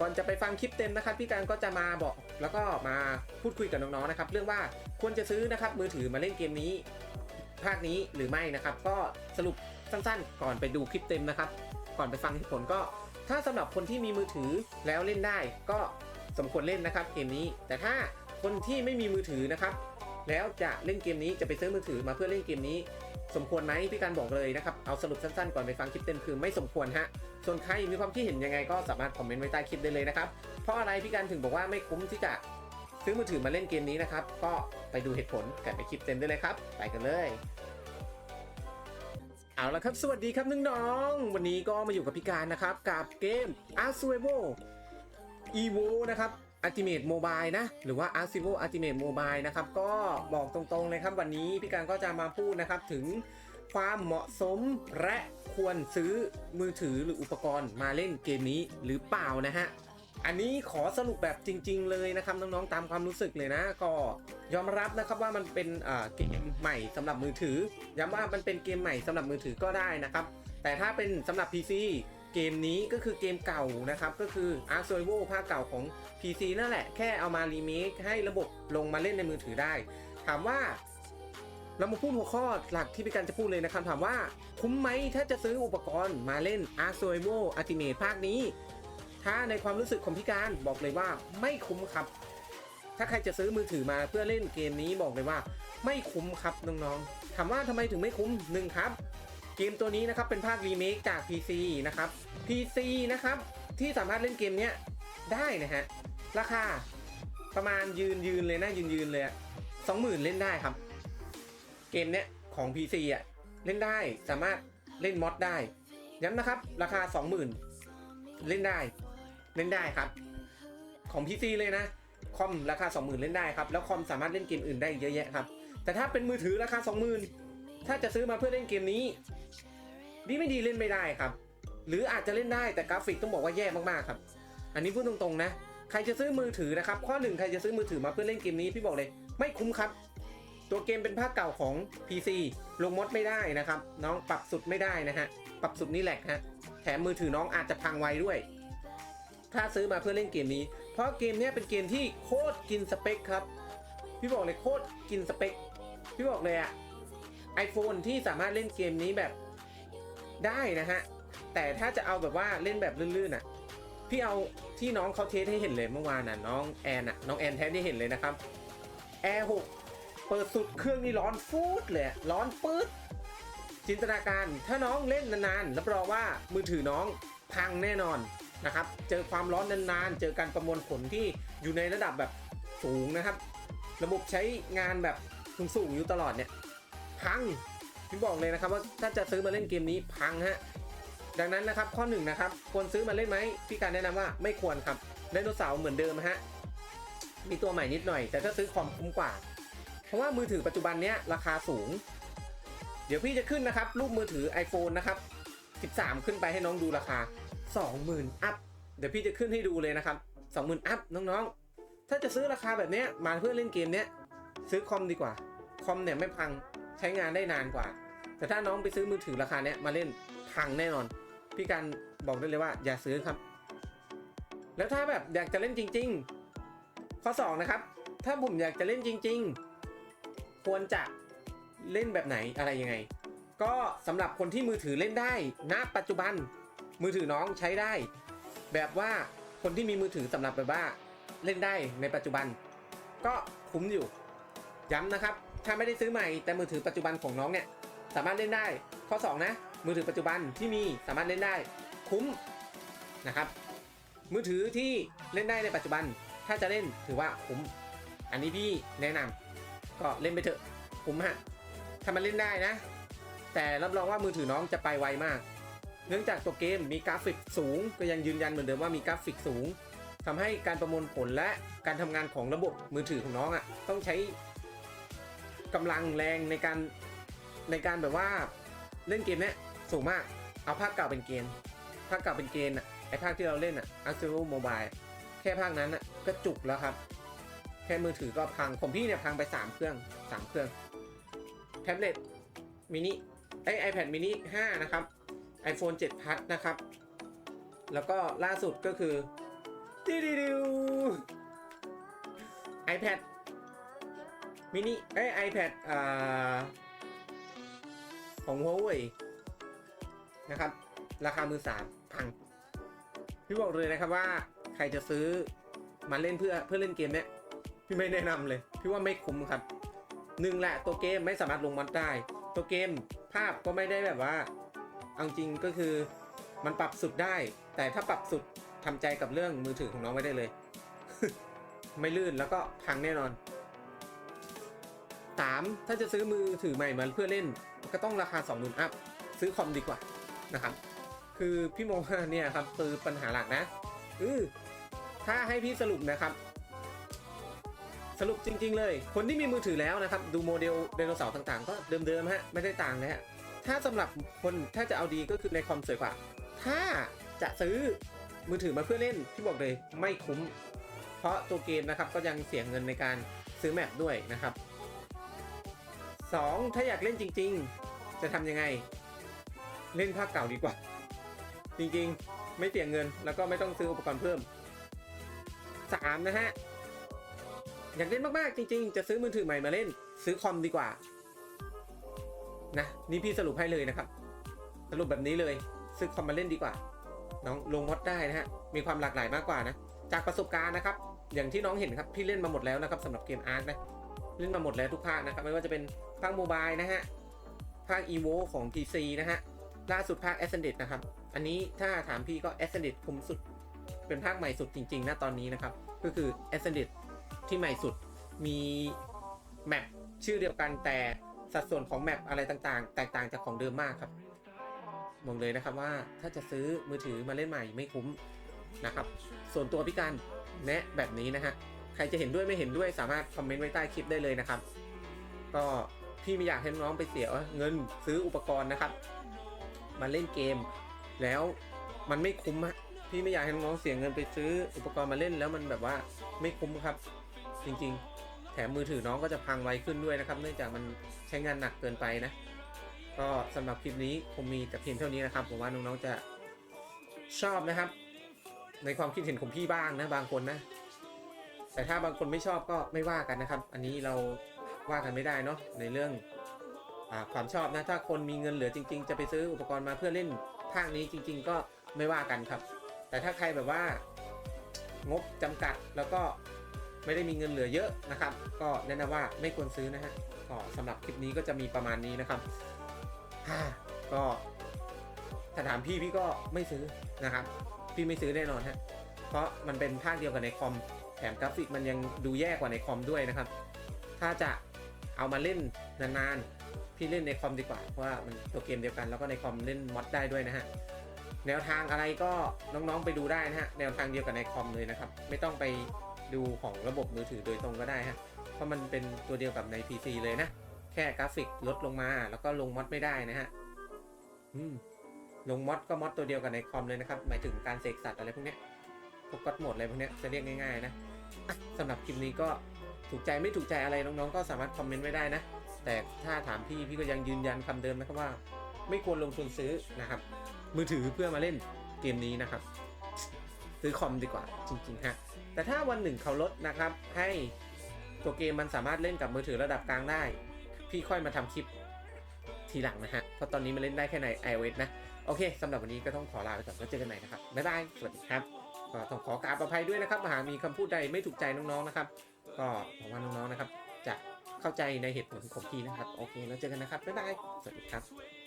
ก่อนจะไปฟังคลิปเต็มนะครับพี่การก็จะมาบอกแล้วก็มาพูดคุยกับน้องๆนะครับเรื่องว่าควรจะซื้อนะครับมือถือมาเล่นเกมนี้ ภาคนี้หรือไม่นะครับ ก็สรุปสั้นๆ ก่อนไปดูคลิปเต็มนะครับ ก่อนไปฟังที่ผลก็ ถ้าสำหรับคนที่มีมือถือแล้วเล่นได้ ก็สมควรเล่นนะครับเกมนี้ แต่ถ้าคนที่ไม่มีมือถือนะครับ แล้วจะเล่นเกมนี้จะไปซื้อมือถือมาเพื่อเล่นเกมนี้ สมควรไหมพี่การบอกเลยนะครับ เอาสรุปสั้นๆก่อนไปฟังคลิปเต็มคือไม่สมควรฮะ ส่วนใครมีความคิดเห็นยังไงก็สามารถคอมเมนต์ไว้ใต้คลิปได้เลยนะครับ เพราะอะไรพี่การถึงบอกว่าไม่คุ้มที่จะซื้อมือถือมาเล่นเกมนี้นะครับ ก็ไปดูเหตุผลกันไปคลิปเต็มได้เลยครับ ไปกันเลย เอาละครับ สวัสดีครับน้องๆวันนี้ก็มาอยู่กับพี่การนะครับ กับเกม a r s u e v o Evo นะครับ Ultimate Mobile นะ หรือว่า a r s u e v o Ultimate Mobile นะครับ ก็บอกตรงๆเลยครับวันนี้พี่การก็จะมาพูดนะครับถึงความเหมาะสมและควรซื้อมือถือหรืออุปกรณ์มาเล่นเกมนี้หรือเปล่านะฮะอันนี้ขอสรุปแบบจริง ๆ เลยนะครับน้องๆตามความรู้สึกเลยนะ ก็ยอมรับนะครับว่ามันเป็นเกมใหม่สำหรับมือถือย้ำว่ามันเป็นเกมใหม่สำหรับมือถือก็ได้นะครับ แต่ถ้าเป็นสำหรับ PC เกมนี้ก็คือเกมเก่านะครับ ก็คือ Ark s u r v i v a l ภาคเก่าของ PC นั่นแหละ แค่เอามารีเมคให้ระบบลงมาเล่นในมือถือได้ ถามว่าเรามาพูดหัวข้อหลักที่พี่กันจะพูดเลยนะครับ ถามว่าคุ้มไหมถ้าจะซื้ออุปกรณ์มาเล่น Ark s u r v i v a l Ultimate ภาคนี้ ถ้าในความรู้สึกของพี่การบอกเลยว่าไม่คุ้มครับ ถ้าใครจะซื้อมือถือมาเพื่อเล่นเกมนี้บอกเลยว่า ไม่คุ้มครับน้องๆถามว่าทำไมถึงไม่คุ้มหนึ่งครับ เกมตัวนี้นะครับเป็นภาครีเมคจาก PC นะครับ PC นะครับที่สามารถเล่นเกมเนี้ยได้นะฮะราคาประมาณยืนยืนเลยนะยืนยืนเลยสองหมื่นเล่นได้ครับ เกมเนี้ยของ PC อะเล่นได้สามารถเล่นมอดได้ย้ำนะครับ ราคา 20,000 เล่นได้ เล่นได้ครับ ของ PC เลยนะ คอมราคา 20,000 เล่นได้ครับ แล้วคอมสามารถเล่นเกมอื่นได้เยอะแยะครับ แต่ถ้าเป็นมือถือราคา 20,000 ถ้าจะซื้อมาเพื่อเล่นเกมนี้ ดีไม่ดีเล่นไม่ได้ครับ หรืออาจจะเล่นได้แต่กราฟิกต้องบอกว่าแย่มากๆครับ อันนี้พูดตรงๆนะ ใครจะซื้อมือถือนะครับ ข้อหนึ่งใครจะซื้อมือถือมาเพื่อเล่นเกมนี้พี่บอกเลย ไม่คุ้มครับ ตัวเกมเป็นภาคเก่าของ PC ลงมดไม่ได้นะครับ น้องปรับสุดไม่ได้นะฮะ ปรับสุดนี่แหละฮะ แถมมือถือน้องอาจจะพังไวด้วย ถ้าซื้อมาเพื่อเล่นเกมนี้ เพราะเกมนี้เป็นเกมที่โคตรกินสเปคครับ พี่บอกเลยโคตรกินสเปค พี่บอกเลยอะ iPhone ที่สามารถเล่นเกมนี้แบบได้นะฮะ แต่ถ้าจะเอาแบบว่าเล่นแบบลื่นๆอะ พี่เอาที่น้องเขาเทสให้เห็นเลยเมื่อวานน่ะน้องแอนน่ะน้องแอนแทสได้เห็นเลยนะครับ Air 6เปิดสุดเครื่องนี่ร้อนฟูดเลยร้อนปื๊ดจินตนาการถ้าน้องเล่นนานๆรับรองว่ามือถือน้องพังแน่นอนนะครับ เจอความร้อนนานๆ เจอการประมวลผลที่อยู่ในระดับแบบสูงนะครับ ระบบใช้งานแบบสูงๆอยู่ตลอดเนี่ย พังพี่บอกเลยนะครับว่าถ้าจะซื้อมาเล่นเกมนี้พังฮะดังนั้นนะครับข้อหนึ่งนะครับควรซื้อมาเล่นไหมพี่การแนะนำว่าไม่ควรครับไดโนเสาร์เหมือนเดิมฮะมีตัวใหม่นิดหน่อย แต่ถ้าซื้อคอมคุ้มกว่า เพราะว่ามือถือปัจจุบันเนี้ยราคาสูง เดี๋ยวพี่จะขึ้นนะครับ รูปมือถือ iPhone นะครับ 13 ขึ้นไปให้น้องดูราคา 20,000 อัพเดี๋ยวพี่จะขึ้นให้ดูเลยนะครับ 20,000 อัพน้องๆ ถ้าจะซื้อราคาแบบเนี้ยมาเพื่อเล่นเกมเนี้ยซื้อคอมดีกว่า คอมเนี่ยไม่พัง ใช้งานได้นานกว่า แต่ถ้าน้องไปซื้อมือถือราคาเนี้ยมาเล่นพังแน่นอน พี่การบอกได้เลยว่าอย่าซื้อครับ แล้วถ้าแบบอยากจะเล่นจริง ๆ ข้อ2นะครับ ถ้าผมอยากจะเล่นจริง ๆ ควรจะเล่นแบบไหนอะไรยังไง ก็สำหรับคนที่มือถือเล่นได้ณปัจจุบันมือถือน้องใช้ได้ แบบว่าคนที่มีมือถือสำหรับแบบว่าเล่นได้ในปัจจุบัน ก็คุ้มอยู่ ย้ำนะครับ ถ้าไม่ได้ซื้อใหม่แต่มือถือปัจจุบันของน้องเนี่ยสามารถเล่นได้ ข้อ 2 นะ มือถือปัจจุบันที่มีสามารถเล่นได้คุ้มนะครับ มือถือที่เล่นได้ในปัจจุบัน ถ้าจะเล่นถือว่าคุ้ม อันนี้พี่แนะนำก็เล่นไปเถอะคุ้มฮะถ้ามันเล่นได้นะ แต่รับรองว่ามือถือน้องจะไปไวมาก เนื่องจากตัวเกมมีกราฟิกสูง ก็ยังยืนยันเหมือนเดิมว่ามีกราฟิกสูงทำให้การประมวลผลและการทำงานของระบบมือถือของน้องอะ่ะต้องใช้ กำลังแรงในการในการแบบว่าเล่นเกมเนี้ยสูงมากเอาภาคเก่าเป็นเกณฑ์ภาคเก่าเป็นเกณฑ์อะไอภาคที่เราเล่นอะ a r s e r o Mobile แค่ภาคนั้นอะก็จุกแล้วครับ แค่มือถือก็พังผมพี่เนี่ยพังไป 3 เครื่อง 3 เครื่องแท็บเล็ตมินิไอไอแพดมินิ5นะครับ iPhone 7 Plus นะครับ แล้วก็ล่าสุดก็คือดิดิดิว iPad mini เอ้ย iPad อ่าของ Huawei นะครับ ราคามือสามพัง พี่บอกเลยนะครับว่าใครจะซื้อมาเล่นเพื่อเพื่อเล่นเกมเนี้ยพี่ไม่แนะนำเลย พี่ว่าไม่คุ้มครับหนึ่งแหละตัวเกมไม่สามารถลงมอดได้ ตัวเกมภาพก็ไม่ได้แบบว่าเอาจริงก็คือมันปรับสุดได้ แต่ถ้าปรับสุดทำใจกับเรื่องมือถือของน้องไว้ได้เลย ไม่ลื่นแล้วก็พังแน่นอน สามถ้าจะซื้อมือถือใหม่มาเพื่อเล่นก็ต้องราคา 2 0 0 0 0 อัพ ซื้อคอมดีกว่านะครับ คือพี่มองว่าเนี่ยครับคือปัญหาหลักนะเออถ้าให้พี่สรุปนะครับ สรุปจริง ๆ เลย คนที่มีมือถือแล้วนะครับ ดูโมเดลไดโนเสาร์ต่างๆ ก็เดิมๆฮะไม่ได้ต่างเลยฮะถ้าสำหรับคนถ้าจะเอาดีก็คือในคอมสวยกว่า ถ้าจะซื้อมือถือมาเพื่อเล่นพี่บอกเลยไม่คุ้ม เพราะตัวเกมนะครับก็ยังเสียเงินในการซื้อแมปด้วยนะครับ 2. ถ้าอยากเล่นจริง ๆ จะทำยังไง เล่นภาคเก่าดีกว่า จริงๆ ไม่เสียเงินแล้วก็ไม่ต้องซื้ออุปกรณ์เพิ่ม 3. นะฮะ อยากเล่นมากๆ จริง ๆ จะซื้อมือถือใหม่มาเล่น ซื้อคอมดีกว่า นะ นี่พี่สรุปให้เลยนะครับ สรุปแบบนี้เลย ซื้อคอมมาเล่นดีกว่า น้องลงมดได้นะฮะ มีความหลากหลายมากกว่านะ จากประสบการณ์นะครับ อย่างที่น้องเห็นครับ พี่เล่นมาหมดแล้วนะครับสำหรับเกมอาร์คนะ เล่นมาหมดแล้วทุกภาคนะครับไม่ว่าจะเป็นภาคโมบายนะฮะภาค EVO ของ PC นะฮะล่าสุดภาค Ascended นะครับ อันนี้ถ้าถามพี่ก็ Ascended คุ้มสุด เป็นภาคใหม่สุดจริงๆนะตอนนี้นะครับ ก็คือ Ascended ที่ใหม่สุดมีแมปชื่อเดียวกันแต่สัดส่วนของแมปอะไรต่างๆ แตกต่างจากของเดิมมากครับบอกเลยนะครับว่าถ้าจะซื้อมือถือมาเล่นใหม่ไม่คุ้มนะครับ ส่วนตัวพี่การแนะแบบนี้นะฮะ ครจะเห็นด้วยไม่เห็นด้วยสามารถคอมเมนต์ไว้ใต้คลิปได้เลยนะครับ ก็พี่ไม่อยากให้น้องไปเสียเงินซื้ออุปกรณ์นะครับ มาเล่นเกม แล้วมันไม่คุ้มอะพี่ไม่อยากให้น้องเสียเงินไปซื้ออุปกรณ์มาเล่นแล้วมันแบบว่าไม่คุ้มครับ จริงๆ แถมมือถือน้องก็จะพังไวขึ้นด้วยนะครับ เนื่องจากมันใช้งานหนักเกินไปนะ ก็สำหรับคลิปนี้คงมีแต่เพียงเท่านี้นะครับผมว่าน้องๆจะชอบนะครับ ในความคิดเห็นของพี่บ้างนะบางคนนะ แต่ถ้าบางคนไม่ชอบก็ไม่ว่ากันนะครับ อันนี้เราว่ากันไม่ได้เนาะในเรื่องอความชอบนะถ้าคนมีเงินเหลือจริง ๆ จะไปซื้ออุปกรณ์มาเพื่อเล่นภาคนี้จริง ๆ ก็ไม่ว่ากันครับ แต่ถ้าใครแบบว่างบจำกัดแล้วก็ไม่ได้มีเงินเหลือเยอะนะครับ ก็แนะนำว่าไม่ควรซื้อนะฮะก็สำหรับคลิปนี้ก็จะมีประมาณนี้นะครับฮ่าก็ถ้าถามพี่พี่ก็ไม่ซื้อนะครับ พี่ไม่ซื้อแน่นอนฮะเพราะมันเป็นภาคเดียวกับในคอม แถมกราฟิกมันยังดูแย่กว่าในคอมด้วยนะครับ ถ้าจะเอามาเล่นนานๆ พี่เล่นในคอมดีกว่าเพราะว่ามันตัวเกมเดียวกันแล้วก็ในคอมเล่นมอดได้ด้วยนะฮะแนวทางอะไรก็น้องๆไปดูได้นะฮะแนวทางเดียวกับในคอมเลยนะครับ ไม่ต้องไปดูของระบบมือถือโดยตรงก็ได้ฮะเพราะมันเป็นตัวเดียวกับใน PC เลยนะ แค่กราฟิกลดลงมาแล้วก็ลงมอดไม่ได้นะฮะอืมลงมอดก็มอดตัวเดียวกับในคอมเลยนะครับ หมายถึงการเสกสัตว์อะไรพวกเนี้ยพวกก็อดโหมดอะไรพวกเนี้ยจะเรียกง่ายๆนะ สำหรับคลิปนี้ก็ถูกใจไม่ถูกใจอะไรน้องๆ ก็สามารถคอมเมนต์ไว้ได้นะ แต่ถ้าถามพี่พี่ก็ยังยืนยันคำเดิมนะครับว่า ไม่ควรลงทุนซื้อนะครับ มือถือเพื่อมาเล่นเกมนี้นะครับ ซื้อคอมดีกว่าจริงๆฮะแต่ถ้าวันหนึ่งเขาลดนะครับ ให้ตัวเกมมันสามารถเล่นกับมือถือระดับกลางได้ พี่ค่อยมาทำคลิปทีหลังนะฮะเพราะตอนนี้มันเล่นได้แค่ใน iOS นะโอเคสำหรับวันนี้ก็ต้องขอลาไปก่อนแล้วเจอกันใหม่นะครับบ๊ายบายสวัสดีครับ ก็ต้องขอกราบอภัยด้วยนะครับหากมีคำพูดใดไม่ถูกใจน้องๆนะครับ ก็หวังว่าน้องๆนะครับ จะเข้าใจในเหตุผลของพี่นะครับ โอเค แล้วเจอกันนะครับบ๊ายบายสวัสดีครับ